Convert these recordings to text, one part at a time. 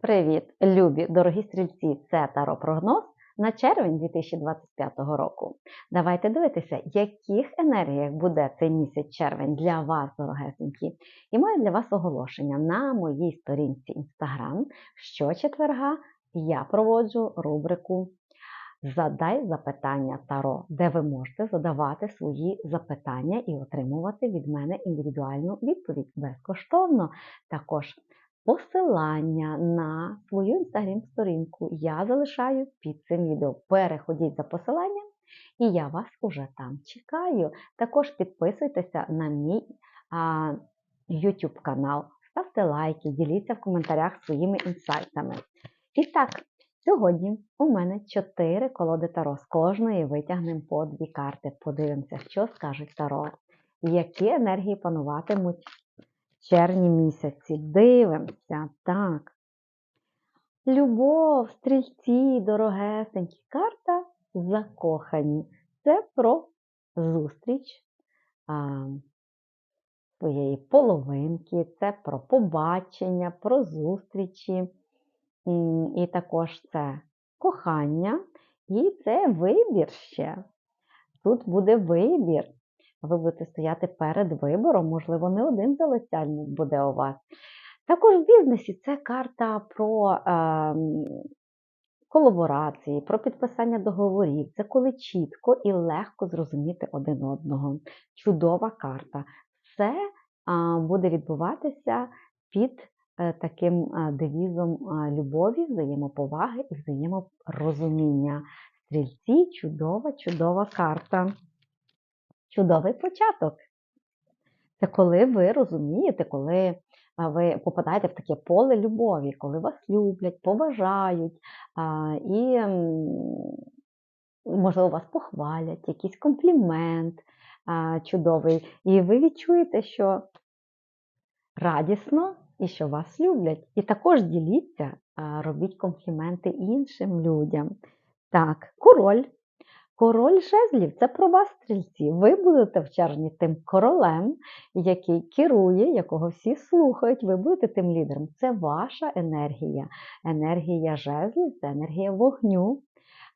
Привіт, любі дорогі стрільці! Це Таро прогноз на червень 2025 року. Давайте дивитися, яких енергіях буде цей місяць червень для вас, дорогесенькі. І маю для вас оголошення на моїй сторінці Instagram. Щочетверга я проводжу рубрику Задай запитання Таро, де ви можете задавати свої запитання і отримувати від мене індивідуальну відповідь безкоштовно. Також Посилання на свою інстаграм-сторінку я залишаю під цим відео. Переходіть за посиланням, і я вас уже там чекаю. Також підписуйтеся на мій а, YouTube канал, ставте лайки, діліться в коментарях своїми інсайтами. І так, сьогодні у мене 4 колоди Таро. З кожної витягнемо по дві карти. Подивимося, що скажуть Таро, які енергії пануватимуть червні місяці. Дивимося, так. Любов, стрільці, дорогесенькі, карта закохані. Це про зустріч а, своєї половинки, це про побачення, про зустрічі. І також це кохання, і це вибір ще. Тут буде вибір ви будете стояти перед вибором, можливо, не один залицяльник буде у вас. Також в бізнесі це карта про е, колаборації, про підписання договорів. Це коли чітко і легко зрозуміти один одного. Чудова карта. Все буде відбуватися під е, таким е, девізом е, любові, взаємоповаги і взаєморозуміння. Стрільці чудова, чудова карта чудовий початок. Це коли ви розумієте, коли ви попадаєте в таке поле любові, коли вас люблять, поважають і, можливо, вас похвалять, якийсь комплімент чудовий. І ви відчуєте, що радісно і що вас люблять. І також діліться, робіть компліменти іншим людям. Так, король. Король жезлів це про вас, стрільці. Ви будете в червні тим королем, який керує, якого всі слухають, ви будете тим лідером. Це ваша енергія. Енергія жезлів це енергія вогню.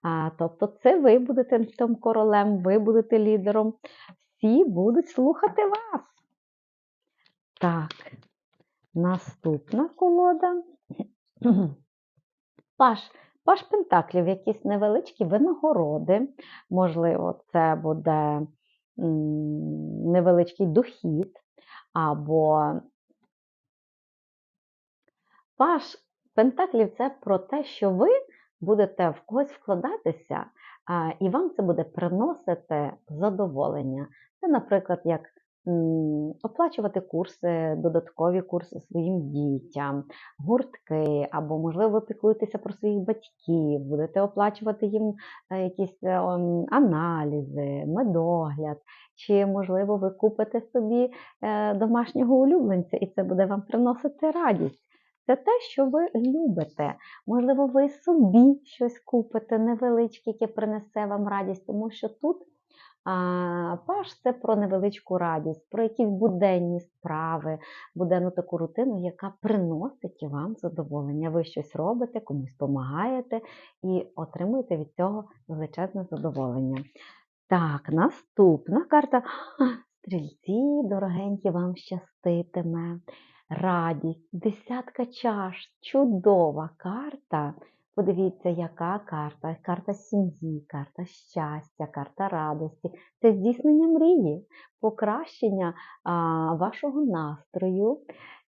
А, Тобто, це ви будете тим королем, ви будете лідером. Всі будуть слухати вас. Так, наступна колода. Паш. Паш Пентаклів, якісь невеличкі винагороди, можливо, це буде невеличкий дохід, або Паш Пентаклів це про те, що ви будете в когось вкладатися, і вам це буде приносити задоволення. Це, наприклад, як оплачувати курси, додаткові курси своїм дітям, гуртки, або, можливо, ви піклуєтеся про своїх батьків, будете оплачувати їм е, якісь е, аналізи, медогляд, чи, можливо, ви купите собі е, домашнього улюбленця, і це буде вам приносити радість. Це те, що ви любите. Можливо, ви собі щось купите невеличке, яке принесе вам радість, тому що тут Паш це про невеличку радість, про якісь буденні справи, буденну таку рутину, яка приносить вам задоволення. Ви щось робите, комусь допомагаєте і отримуєте від цього величезне задоволення. Так, наступна карта. Стрільці, дорогенькі, вам щаститиме. Радість, десятка чаш, чудова карта. Подивіться, яка карта, карта сім'ї, карта щастя, карта радості. Це здійснення мрії, покращення а, вашого настрою.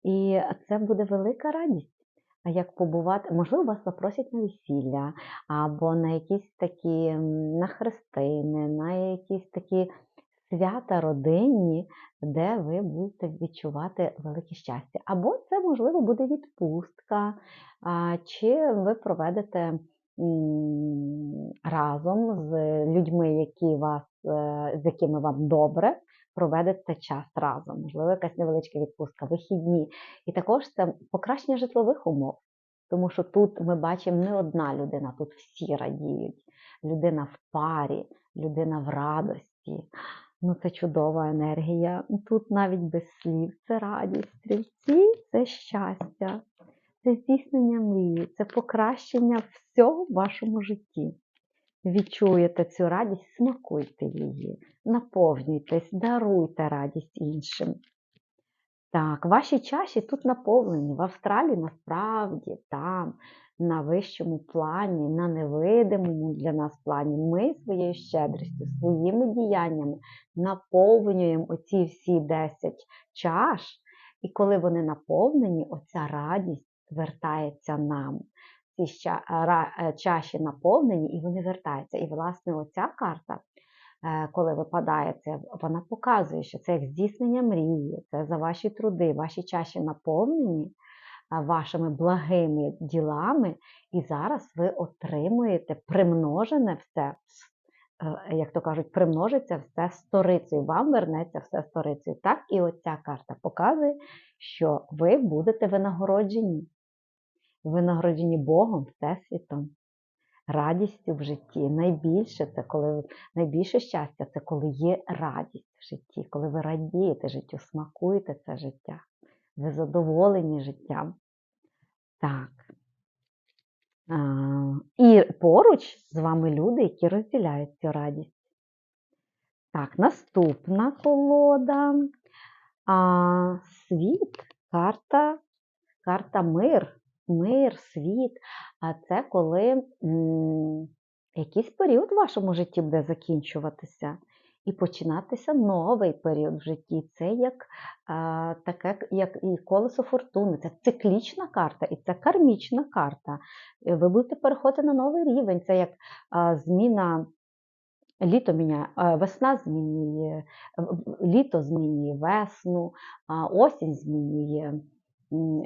І це буде велика радість. А як побувати, можливо, вас запросять на весілля, або на якісь такі на хрестини, на якісь такі свята родинні, де ви будете відчувати велике щастя. Або це, можливо, буде відпустка, чи ви проведете разом з людьми, які вас, е, з якими вам добре, проведете час разом. Можливо, якась невеличка відпустка, вихідні. І також це покращення житлових умов. Тому що тут ми бачимо не одна людина, тут всі радіють. Людина в парі, людина в радості. Ну, це чудова енергія. Тут навіть без слів це радість. Стрільці це щастя. це здійснення мрії, це покращення всього в вашому житті. Відчуєте цю радість, смакуйте її, наповнюйтесь, даруйте радість іншим. Так, ваші чаші тут наповнені. В Австралії насправді там, на вищому плані, на невидимому для нас плані, ми своєю щедрістю, своїми діяннями наповнюємо оці всі 10 чаш, і коли вони наповнені, оця радість вертається нам. Ці е, чаші наповнені і вони вертаються. І, власне, оця карта е, коли випадає це, вона показує, що це як здійснення мрії, це за ваші труди, ваші чаші наповнені вашими благими ділами, і зараз ви отримуєте примножене все, е, як то кажуть, примножиться все сторицею, вам вернеться все сторицею. Так і оця карта показує, що ви будете винагороджені, винагороджені Богом, Всесвітом. Радістю в житті. Найбільше це коли найбільше щастя це коли є радість в житті, коли ви радієте життю, смакуєте це життя, ви задоволені життям. Так. І поруч з вами люди, які розділяють цю радість. Так, наступна колода. А, світ, карта, карта мир, мир, світ. А це коли м, якийсь період в вашому житті буде закінчуватися. І починатися новий період в житті. Це як а, таке, як і колесо фортуни, це циклічна карта і це кармічна карта. Ви будете переходити на новий рівень. Це як а, зміна. Літо міняє, весна змінює, літо змінює весну, осінь змінює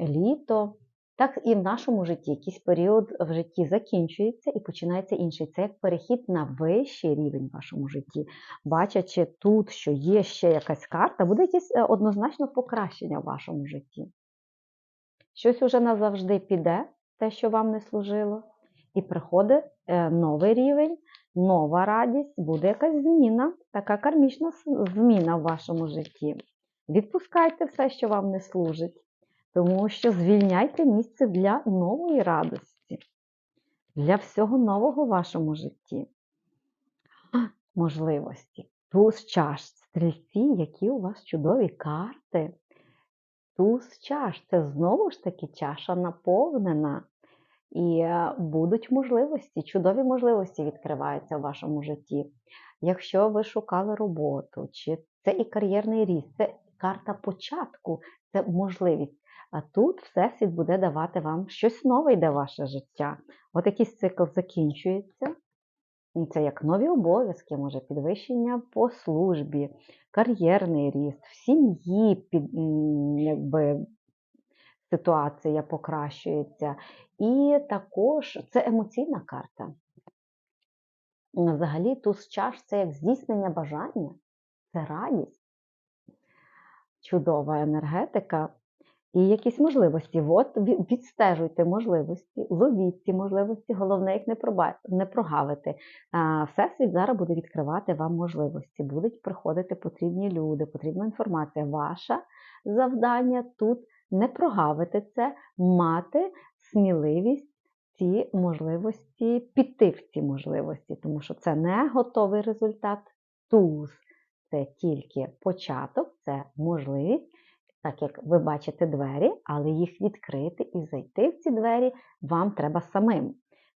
літо. Так і в нашому житті якийсь період в житті закінчується і починається інший. Це як перехід на вищий рівень в вашому житті. Бачачи тут, що є ще якась карта, буде якесь е, однозначно покращення в вашому житті. Щось уже назавжди піде, те, що вам не служило, і приходить е, новий рівень, нова радість, буде якась зміна, така кармічна зміна в вашому житті. Відпускайте все, що вам не служить, тому що звільняйте місце для нової радості, для всього нового в вашому житті. Можливості. Туз чаш, стрільці, які у вас чудові карти. Туз чаш це знову ж таки чаша наповнена. І е, будуть можливості, чудові можливості відкриваються в вашому житті. Якщо ви шукали роботу, чи це і кар'єрний ріст, це карта початку, це можливість. А тут Всесвіт буде давати вам щось нове йде ваше життя. От якийсь цикл закінчується. Це як нові обов'язки, може підвищення по службі, кар'єрний ріст, в сім'ї під, якби, ситуація покращується. І також це емоційна карта. Взагалі, туз чаш це як здійснення бажання, це радість, чудова енергетика і якісь можливості. От відстежуйте можливості, ловіть ці можливості, головне їх не, не прогавити. Всесвіт зараз буде відкривати вам можливості, будуть приходити потрібні люди, потрібна інформація. Ваше завдання тут не прогавити це, мати сміливість ці можливості, піти в ці можливості, тому що це не готовий результат. Туз це тільки початок, це можливість, так як ви бачите двері, але їх відкрити і зайти в ці двері вам треба самим.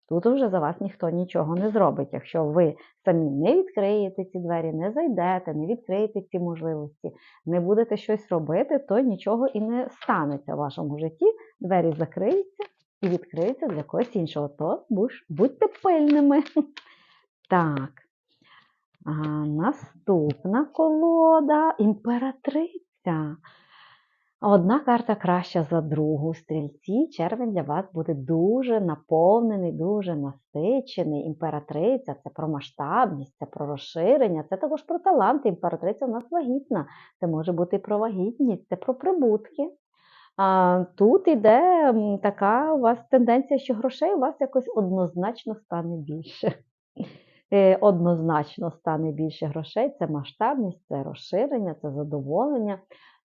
Тут вже за вас ніхто нічого не зробить. Якщо ви самі не відкриєте ці двері, не зайдете, не відкриєте ці можливості, не будете щось робити, то нічого і не станеться в вашому житті. Двері закриються і відкриються для когось іншого. То будьте пильними. Так. А, наступна колода імператриця. Одна карта краща за другу. Стрільці, червень для вас буде дуже наповнений, дуже насичений. Імператриця це про масштабність, це про розширення, це також про таланти. Імператриця у нас вагітна. Це може бути про вагітність, це про прибутки. А, тут іде така у вас тенденція, що грошей у вас якось однозначно стане більше. Е, Однозначно стане більше грошей, це масштабність, це розширення, це задоволення.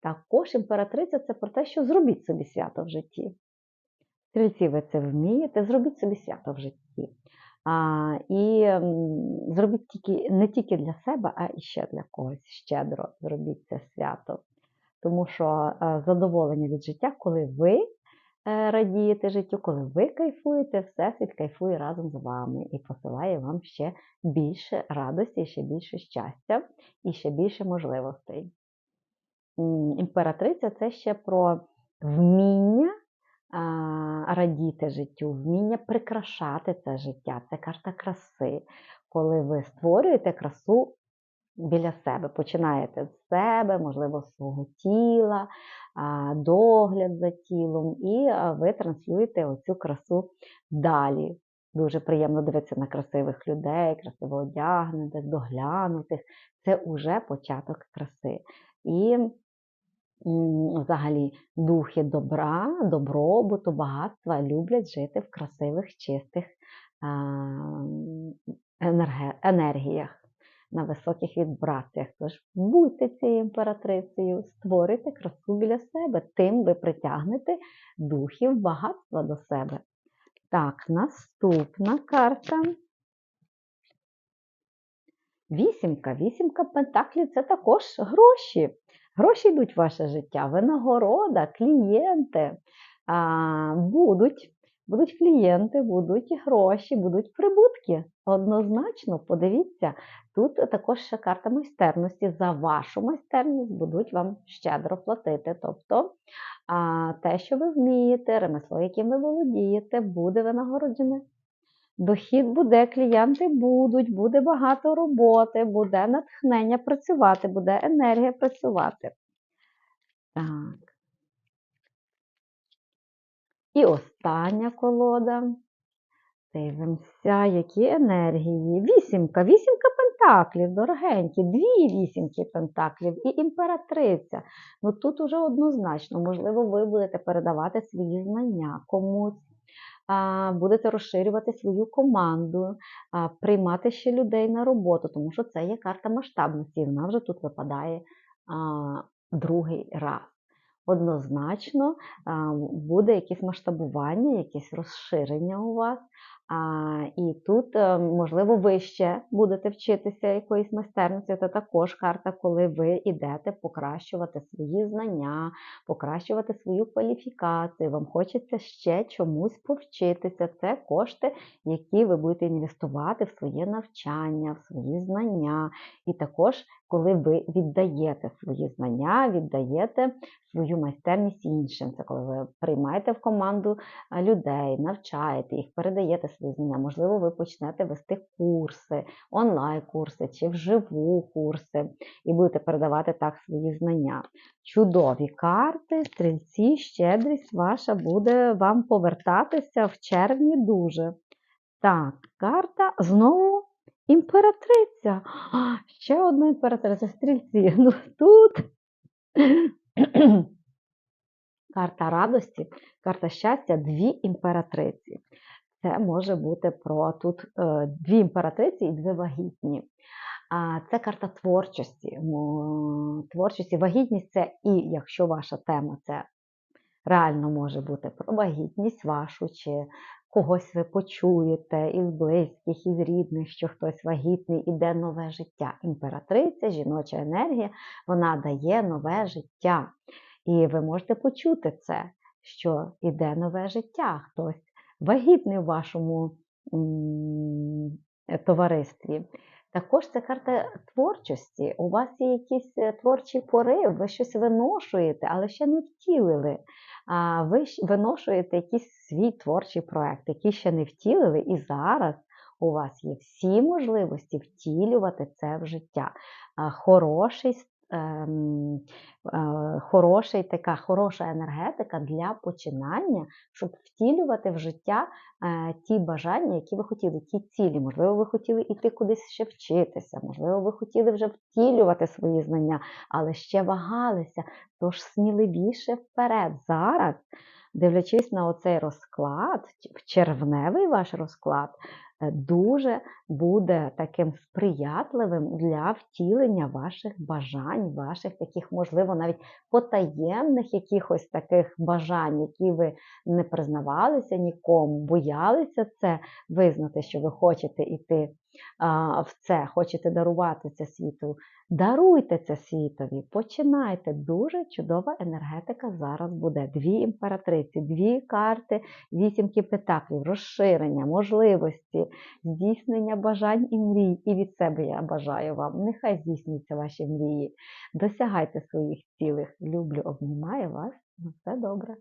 Також імператриця це про те, що зробіть собі свято в житті. Стрільці, ви це вмієте, зробіть собі свято в житті. А, і зробіть тільки, не тільки для себе, а і ще для когось. Щедро зробіть це свято. Тому що задоволення від життя, коли ви е, радієте життю, коли ви кайфуєте, Всесвіт кайфує разом з вами і посилає вам ще більше радості, ще більше щастя і ще більше можливостей. Імператриця це ще про вміння радіти життю, вміння прикрашати це життя. Це карта краси, коли ви створюєте красу біля себе. Починаєте з себе, можливо, свого тіла, догляд за тілом, і ви транслюєте оцю красу далі. Дуже приємно дивитися на красивих людей, красиво одягнутих, доглянутих. Це уже початок краси. І взагалі духи добра, добробуту, багатства люблять жити в красивих, чистих енергіях, на високих вібраціях. Тож будьте цією імператрицею, створюйте красу біля себе, тим ви притягнете духів багатства до себе. Так, наступна карта. Вісімка. Вісімка пентаклів це також гроші. Гроші йдуть в ваше життя, винагорода, клієнти. А, будуть, будуть клієнти, будуть гроші, будуть прибутки. Однозначно, подивіться, тут також ще карта майстерності. За вашу майстерність будуть вам щедро платити. Тобто те, що ви вмієте, ремесло, яким ви володієте, буде винагороджене. Дохід буде, клієнти будуть, буде багато роботи, буде натхнення працювати, буде енергія працювати. Так. І остання колода. Дивимося, які енергії. Вісімка, вісімка пентаклів, дорогенькі, дві вісімки пентаклів і імператриця. Ну тут уже однозначно, можливо, ви будете передавати свої знання комусь, будете розширювати свою команду, приймати ще людей на роботу, тому що це є карта масштабності, і вона вже тут випадає другий раз. Однозначно буде якесь масштабування, якесь розширення у вас. І тут, е, можливо, ви ще будете вчитися якоїсь майстерності. Це також карта, коли ви йдете покращувати свої знання, покращувати свою кваліфікацію. Вам хочеться ще чомусь повчитися. Це кошти, які ви будете інвестувати в своє навчання, в свої знання. І також, коли ви віддаєте свої знання, віддаєте свою майстерність іншим. Це коли ви приймаєте в команду людей, навчаєте їх, передаєте свої знання. Можливо, ви почнете вести курси, онлайн-курси чи вживу курси, і будете передавати так свої знання. Чудові карти, стрільці, щедрість ваша буде вам повертатися в червні дуже. Так, карта знову імператриця. А, ще одна імператриця стрільці. Ну тут карта радості, карта щастя, дві імператриці. Це може бути про тут е, дві імператриці і дві вагітні. А це карта творчості. Творчості, вагітність це і якщо ваша тема це реально може бути про вагітність вашу, чи когось ви почуєте із близьких, із рідних, що хтось вагітний, іде нове життя. Імператриця, жіноча енергія, вона дає нове життя. І ви можете почути це, що іде нове життя, хтось вагітний в вашому товаристві. Також це карта творчості. У вас є якийсь е, творчий порив, ви щось виношуєте, але ще не втілили. Ви виношуєте якийсь свій творчий проект, який ще не втілили, і зараз у вас є всі можливості втілювати це в життя. Хороший, хороший, така хороша енергетика для починання, щоб втілювати в життя е, ті бажання, які ви хотіли, ті цілі. Можливо, ви хотіли йти кудись ще вчитися, можливо, ви хотіли вже втілювати свої знання, але ще вагалися. Тож сміливіше вперед. Зараз, дивлячись на оцей розклад, ч- червневий ваш розклад, е, дуже буде таким сприятливим для втілення ваших бажань, ваших таких, можливо, навіть потаємних якихось таких бажань, які ви не признавалися нікому, боялися це визнати, що ви хочете йти а, в це, хочете дарувати це світу. Даруйте це світові, починайте. Дуже чудова енергетика зараз буде. Дві імператриці, дві карти, вісімки пентаклів, розширення, можливості, здійснення бажань і мрій. І від себе я бажаю вам. Нехай здійснюються ваші мрії. Досягайте своїх цілих. Люблю, обнімаю вас. На все добре.